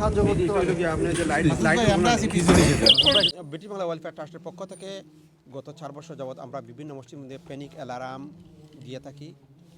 সাহায্য করতে পারে ব্রিটিশ বাংলা ওয়েলফেয়ার ট্রাস্টের পক্ষ থেকে গত চার বছর যাবৎ আমরা বিভিন্ন মসজিদের মধ্যে প্যানিক অ্যালার্ম দিয়ে থাকি।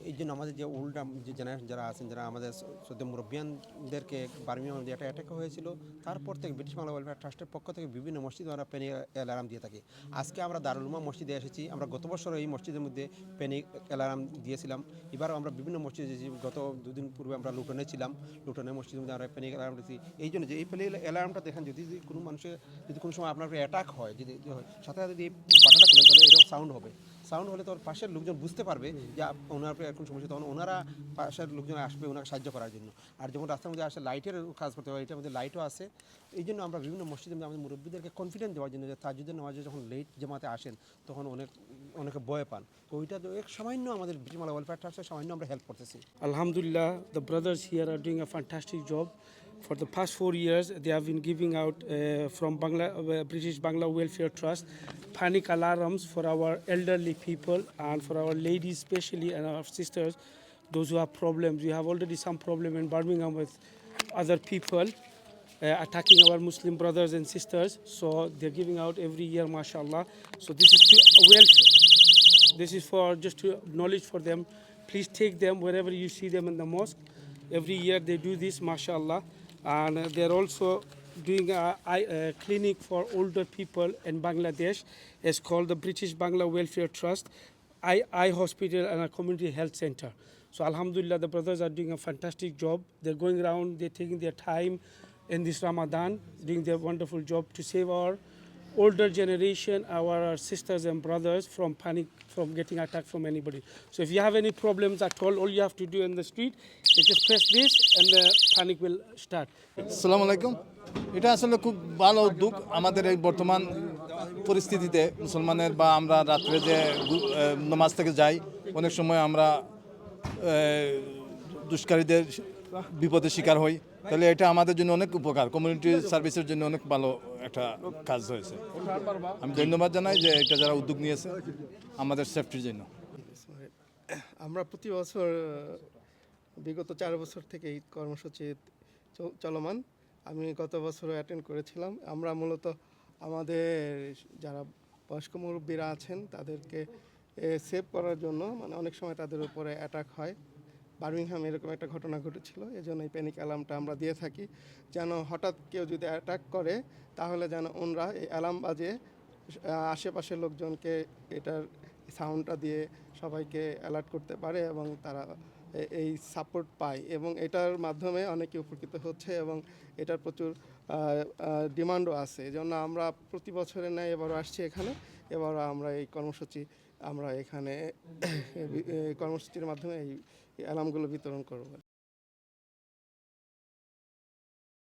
এই জন্য আমাদের যে উল্টা যে জেনারেশন যারা আছেন যারা আমাদের সদ্য মুরব্বিয়ানদেরকে বার্মিয়াম যে একটা অ্যাটাক হয়েছিল তারপর থেকে ব্রিটিশ বাংলা ওয়েলফেয়ার ট্রাস্টের পক্ষ থেকে বিভিন্ন মসজিদে আমরা প্যানিক অ্যালার্ম দিয়ে থাকি। আজকে আমরা দারুলমা মসজিদে এসেছি আমরা গত বছর এই মসজিদের মধ্যে প্যানিক অ্যালার্ম দিয়েছিলাম। এবারও আমরা বিভিন্ন মসজিদে এসেছি গত দুদিন পূর্বে আমরা লুটনে ছিলাম লুটনের মসজিদের মধ্যে আমরা প্যানিক অ্যালার্ম দিয়েছি। এই জন্য যে এই প্যানিক অ্যালার্মটা দেখেন যদি কোনো মানুষের যদি কোনো সময় আপনার অ্যাটাক হয় যদি হয়, সাথে সাথে যদি বাটাটা খুলেন তাহলে এরকম সাউন্ড হবে। সাউন্ড হলে তোর পাশের লোকজন বুঝতে পারবে যে ওনার এরকম সমস্যা তখন ওনারা পাশের লোকজন আসবে ওনাকে সাহায্য করার জন্য। আর যখন রাস্তার মধ্যে আসে লাইটের কাজ করতে হবে এটার মধ্যে লাইটও আছে এই জন্য আমরা বিভিন্ন মসজিদের মধ্যে আমাদের মুরব্বীদেরকে কনফিডেন্স দেওয়ার জন্য যে তাজুদের নামাজে যখন লেট জামাতে আসেন তখন অনেক অনেকে ভয় পান। তো ওইটা তো এক সামান্য আমাদের বিটিমালা ওয়েলফেয়ার ট্রাস্টের সামান্য আমরা হেল্প করতেছি। আলহামদুলিল্লাহ the brothers here are doing a fantastic job. For the past four years, they have been giving out uh, from Bangla, uh, British Bangla Welfare Trust panic alarms for our elderly people and for our ladies, especially and our sisters, those who have problems. We have already some problem in Birmingham with other people uh, attacking our Muslim brothers and sisters. So they're giving out every year, mashallah. So this is to. This is for just to knowledge for them. Please take them wherever you see them in the mosque. Every year they do this, mashallah. And uh, they're also doing a, a clinic for older people in Bangladesh. It's called the British Bangla Welfare Trust, Eye Hospital and a Community Health Center. So Alhamdulillah, the brothers are doing a fantastic job. They're going around, they're taking their time in this Ramadan, doing their wonderful job to save our older generation, our sisters and brothers from panic, from getting attacked from anybody. So if you have any problems at all, all you have to do in the street is just press this and the panic will start. আসসালামু আলাইকুম এটা আসলে খুব ভালো উদ্যোগ আমাদের এই বর্তমান পরিস্থিতিতে মুসলমানের বা আমরা রাত্রে যে নামাজ থেকে যাই অনেক সময় আমরা দুষ্কারীদের বিপদের শিকার হই তাহলে এটা আমাদের জন্য অনেক উপকার কমিউনিটি সার্ভিসের জন্য অনেক ভালো একটা কাজ হয়েছে। আমি ধন্যবাদ জানাই যে এটা যারা উদ্যোগ নিয়েছে, আমাদের সেফটির জন্য। আমরা প্রতি বছর বিগত চার বছর থেকে এই কর্মসূচি চলমান। আমি গত বছরও অ্যাটেন্ড করেছিলাম। আমরা মূলত আমাদের যারা বয়স্ক মুরব্বীরা আছেন, তাদেরকে সেভ করার জন্য মানে অনেক সময় তাদের উপরে অ্যাটাক হয়। বার্মিংহাম এরকম একটা ঘটনা ঘটেছিল এই জন্য এই প্যানিক অ্যালার্মটা আমরা দিয়ে থাকি। যেন হঠাৎ কেউ যদি অ্যাটাক করে, তাহলে যেন ওনরা এই অ্যালার্ম বাজে আশেপাশের লোকজনকে এটার সাউন্ডটা দিয়ে সবাইকে অ্যালার্ট করতে পারে এবং তারা এই সাপোর্ট পায়। এবং এটার মাধ্যমে অনেকে উপকৃত হচ্ছে এবং এটার প্রচুর ডিমান্ডও আছে। এই জন্য আমরা প্রতি বছরে ন্যায় এবারও আসছি এখানে। এবারও আমরা এই কর্মসূচি আমরা এখানে কর্মসূচির মাধ্যমে এই অ্যালার্মগুলো বিতরণ করব।